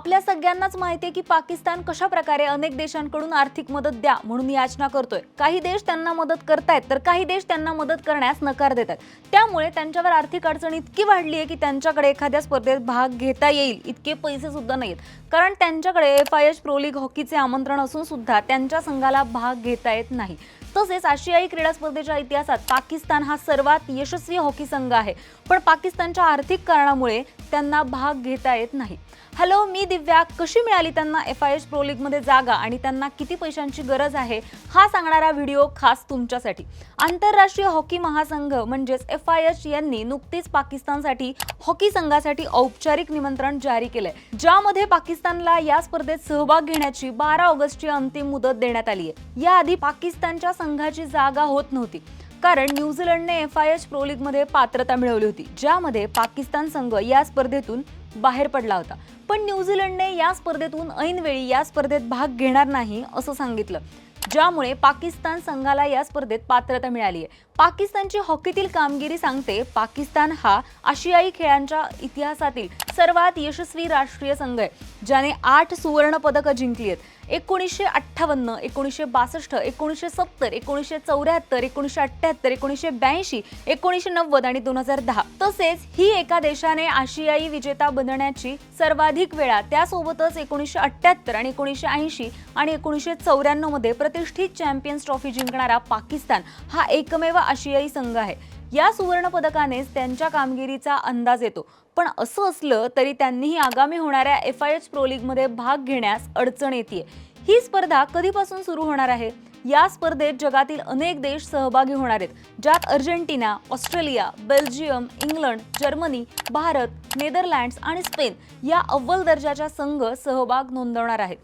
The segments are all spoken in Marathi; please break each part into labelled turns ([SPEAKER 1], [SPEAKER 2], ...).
[SPEAKER 1] आपल्या सगळ्यांनाच माहिती आहे की पाकिस्तान कशा प्रकारे अनेक देशांकडून आर्थिक मदत द्या म्हणून याचना करतोय. काही देश त्यांना मदत करतायत तर काही देश त्यांना मदत करण्यास नकार देतात. त्यामुळे त्यांच्यावर आर्थिक अडचण इतकी वाढली आहे की त्यांच्याकडे एखाद्या स्पर्धेत भाग घेता येईल इतके पैसे सुद्धा नाहीत कारण त्यांच्याकडे F I H pro league हॉकीचे आमंत्रण असून सुद्धा त्यांच्या संघाला भाग घेता येत नाही. तसेच आशियाई क्रीडा स्पर्धेच्या इतिहासात पाकिस्तान हा सर्वात यशस्वी हॉकी संघ आहे. पण पाकिस्तानच्या आर्थिक कारणामुळे त्यांना भाग घेता येत नाही. हॅलो मी दिव्या. कशी मिळाली त्यांना एफ आय एच प्रो लीगमध्ये जागा आणि त्यांना किती पैशांची गरज आहे? हा सांगणारा व्हिडिओ खास तुमच्यासाठी. आंतरराष्ट्रीय हॉकी महासंघ म्हणजेच एफ आय एच यांनी नुकतीच पाकिस्तानसाठी हॉकी संघासाठी औपचारिक निमंत्रण जारी केलंय. ज्यामध्ये पाकिस्तानला या स्पर्धेत सहभाग घेण्याची बारा ऑगस्टची अंतिम मुदत देण्यात आली आहे याआधी पाकिस्तानच्या संघाची जागा होत नव्हती. कारण न्यूझीलंडने एफ आय एच प्रो लीगमध्ये पात्रता मिळवली होती ज्यामध्ये पाकिस्तान संघ या स्पर्धेतून बाहेर पडला होता. पण न्यूझीलंडने या स्पर्धेतून ऐनवेळी या स्पर्धेत भाग घेणार नाही असं सांगितलं ज्यामुळे पाकिस्तान संघाला या स्पर्धेत पात्रता मिळाली आहे पाकिस्तानची हॉकीतील कामगिरी सांगते पाकिस्तान हा आशियाई खेळांच्या इतिहासातील सर्वात यशस्वी राष्ट्रीय संघ आहे ज्याने आठ सुवर्ण पदकं जिंकली आहेत. एकोणीसशे अठ्ठावन्न एकोणीसशे बासष्ट एकोणीसशे सत्तर एकोणीसशे चौऱ्याहत्तर एकोणीसशे अठ्ठ्याहत्तर एकोणीसशे ब्याऐंशी एकोणीसशे नव्वद आणि दोन हजार दहा. तसेच ही एका देशाने आशियाई विजेता बनण्याची सर्वाधिक वेळा त्यासोबतच एकोणीसशे अठ्ठ्याहत्तर आणि एकोणीसशे ऐंशी आणि एकोणीसशे चौऱ्याण्णवमध्ये प्रतिष्ठित चॅम्पियन्स ट्रॉफी जिंकणारा पाकिस्तान हा एकमेव आशियाई संघ आहे. या सुवर्ण पदकानेच त्यांच्या कामगिरीचा अंदाज येतो. पण असं असलं तरी त्यांनीही आगामी होणाऱ्या एफ आय एच प्रो लीगमध्ये भाग घेण्यास अडचण येते ही स्पर्धा कधीपासून सुरू होणार आहे? या स्पर्धेत जगातील अनेक देश सहभागी होणार आहेत. ज्यात Argentina Australia Belgium England Germany Bharat Netherlands आणि स्पेन या अव्वल दर्जाच्या संघ सहभाग नोंदवणार आहेत.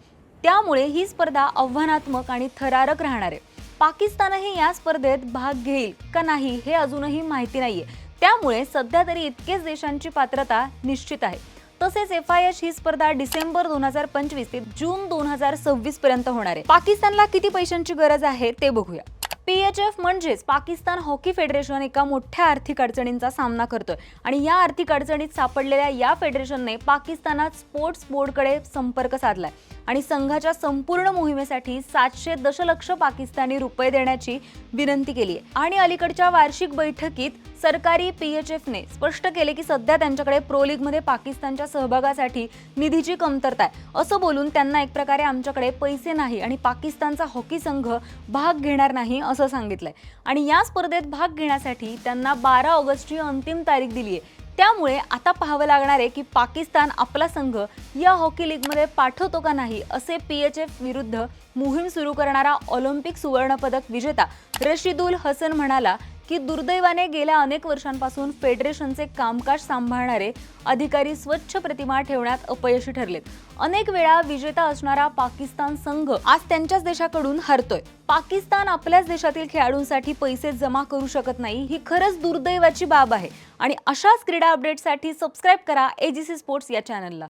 [SPEAKER 1] त्यामुळे ही स्पर्धा आव्हानात्मक आणि थरारक राहणार आहे. पाकिस्तानही या स्पर्धेत भाग घेईल का नाही हे अजूनही माहिती नाहीये. त्यामुळे सध्या तरी इतकेच देशांची पात्रता निश्चित आहे. तसेच एफ आय एच ही स्पर्धा डिसेंबर दोन हजार पंचवीस ते जून दोन हजार सव्वीस पर्यंत होणार आहे. पाकिस्तानला किती पैशांची गरज आहे ते बघूया. पी एच एफ म्हणजेच पाकिस्तान हॉकी फेडरेशन एका मोठ्या आर्थिक अडचणींचा सामना करतोय. आणि या आर्थिक अडचणीत सापडलेल्या या फेडरेशनने पाकिस्तानात स्पोर्ट्स बोर्डकडे संपर्क साधलाय. आणि संघाच्या संपूर्ण मोहिमेसाठी सातशे दशलक्ष पाकिस्तानी रुपये देण्याची विनंती केली आहे आणि अलीकडच्या वार्षिक बैठकीत सरकारी पी एच एफने स्पष्ट केले की सध्या त्यांच्याकडे प्रो लीगमध्ये पाकिस्तानच्या सहभागासाठी निधीची कमतरता आहे. असं बोलून त्यांना एक प्रकारे आमच्याकडे पैसे नाही आणि पाकिस्तानचा हॉकी संघ भाग घेणार नाही असं सांगितलंय. आणि या स्पर्धेत भाग घेण्यासाठी त्यांना बारा ऑगस्टची अंतिम तारीख दिली आहे. त्यामुळे आता पाहावं लागणार आहे की पाकिस्तान आपला संघ या हॉकी लीगमध्ये पाठवतो का नाही असे पी एच एफ विरुद्ध मोहीम सुरू करणारा ऑलिम्पिक सुवर्णपदक विजेता रशिदुल हसन म्हणाला की दुर्दैवाने गेल्या अनेक वर्षांपासून फेडरेशनचे कामकाज सांभाळणारे अधिकारी स्वच्छ प्रतिमा ठेवण्यात अपयशी ठरलेत. अनेक वेळा विजेता असणारा पाकिस्तान संघ आज त्यांच्याच देशाकडून हरतोय. पाकिस्तान आपल्याच देशातील खेळाडूंसाठी पैसे जमा करू शकत नाही ही खरंच दुर्दैवाची बाब आहे. आणि अशाच क्रीडा अपडेटसाठी सबस्क्राईब करा एजीसी स्पोर्ट्स या चॅनलला